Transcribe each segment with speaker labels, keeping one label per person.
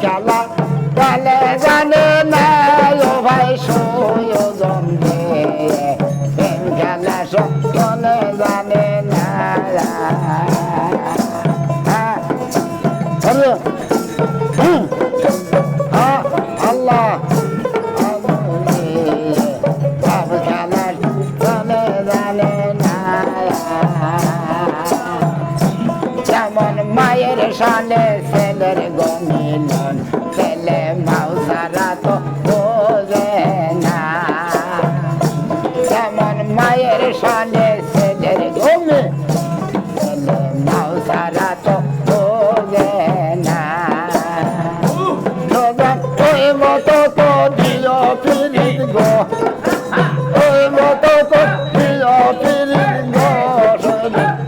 Speaker 1: খেলা বলে জানে না ও ভাই সুয়োজন প্রেম খেলা সকলে জানে না হ্যাঁ? হ্যাঁ, আল্লাহ। যেমন মায়ের সালে ছেলের গমিলন ছেলে মাউসারা তো বোঝে না যেমন মায়ের সালে ছেলের গমি ছেলে মাউসারা তো বোঝে না ওই মতো তো দিও ফিরিত গো ওই মতো তো দিও ফিরিত গো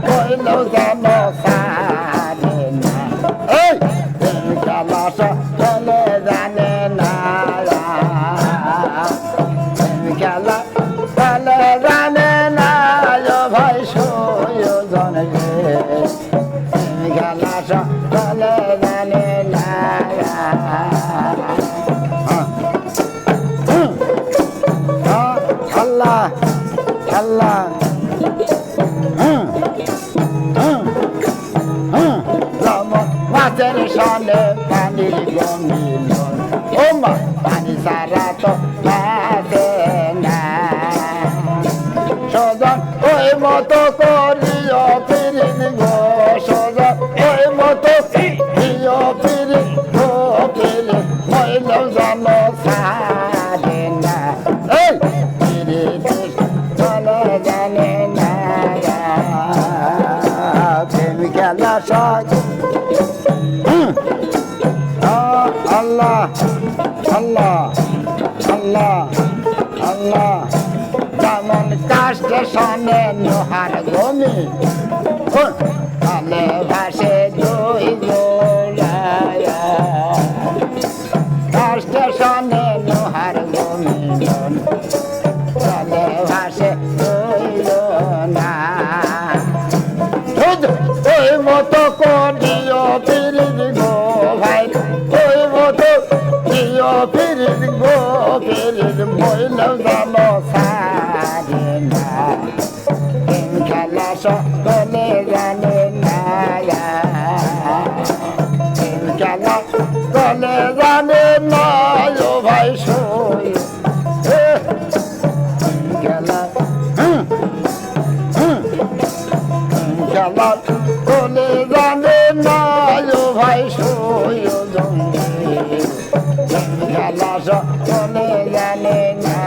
Speaker 1: কইল যেন সারে খেলা সকলে জানে না আল্লাহ আল্লাহ মাছের সনে পানির গমিলন ও মা পানি সারা তো বাদে না সজন ওই মতো করিও মইলেও সারে না এই ফিরিতে জানে না প্রেম খেলা সাজ আল্লাহ আল্লাহ আল্লাহ আল্লাহ যেমন কাষ্টে সনে নোহার গমি তালে ভাসে দুই জানো সারে না খেলা সকলে জানে না প্রেম খেলা সকলে জানে না ও ভাই সই খেলা খেলা কোনে জানে না জানে না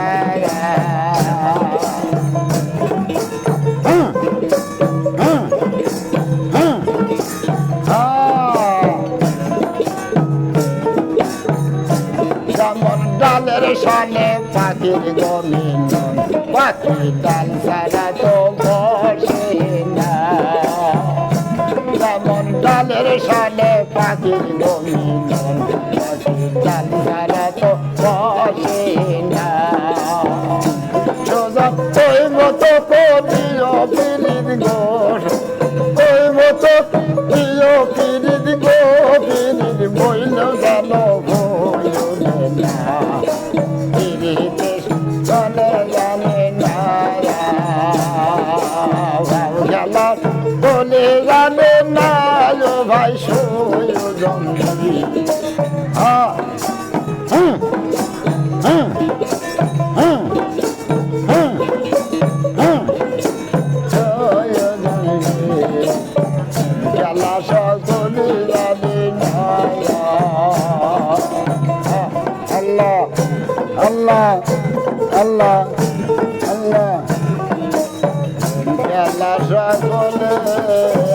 Speaker 1: সানে পাখির গমিলন পাখি ডাল সারা তো বসে না। যেমন ডালের সানে পাখির গমিলন পাখি ডাল সারা তো বসে না। সোজা ওই মতো করিও গো বলে জানে না ভাই খেলা সকলে